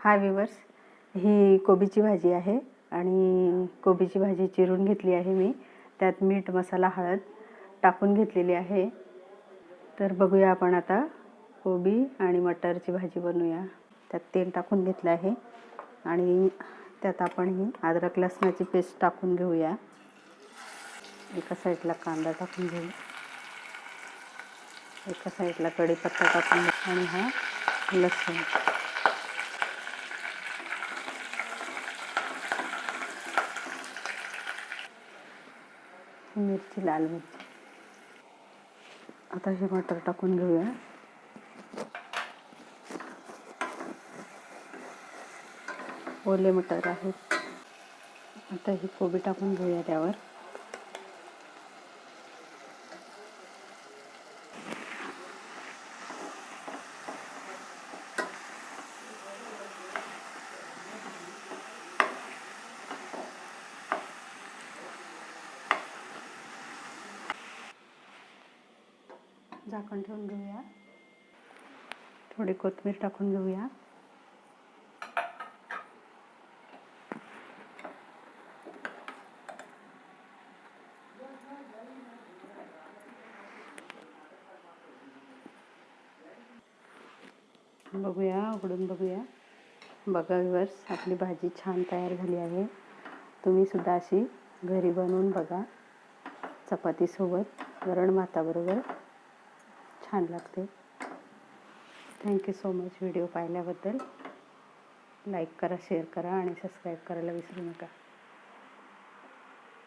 हाय weavers ही कोबीची भाजी आहे आणि कोबीची भाजी चिरून घेतली आहे मी. त्यात मीठ मसाला हळद टाकून घेतलेली आहे. तर बघूया आपण आता कोबी आणि मटरची भाजी बनवूया त्यात तेल टाकून घेतलं आहे आणि त्यात आपण ही अद्रक लसणाची पेस्ट टाकून घेऊया. एका साईडला कांदा टाकून घेऊ. एका साईडला कढीपत्ता टाकून घेऊ. आणि हा लसूण. मिरची लाल मिरची. आता हे मटर टाकून घेऊया. ओले मटर आहेत. आता ही कोबी टाकून घेऊया त्यावर. झाकण ठेवून घेऊया. थोडी कोथिंबीर टाकून घेऊया. बघूया उघडून बघूया. बघा विवर्स आपली भाजी छान तयार झाली आहे. तुम्ही सुद्धा अशी घरी बनवून बघा चपातीसोबत वरण भाताबरोबर. छान लागते. Thank you so much video पाहिल्याबद्दल. लाईक करा शेअर करा आणि सबस्क्राईब करायला विसरू नका.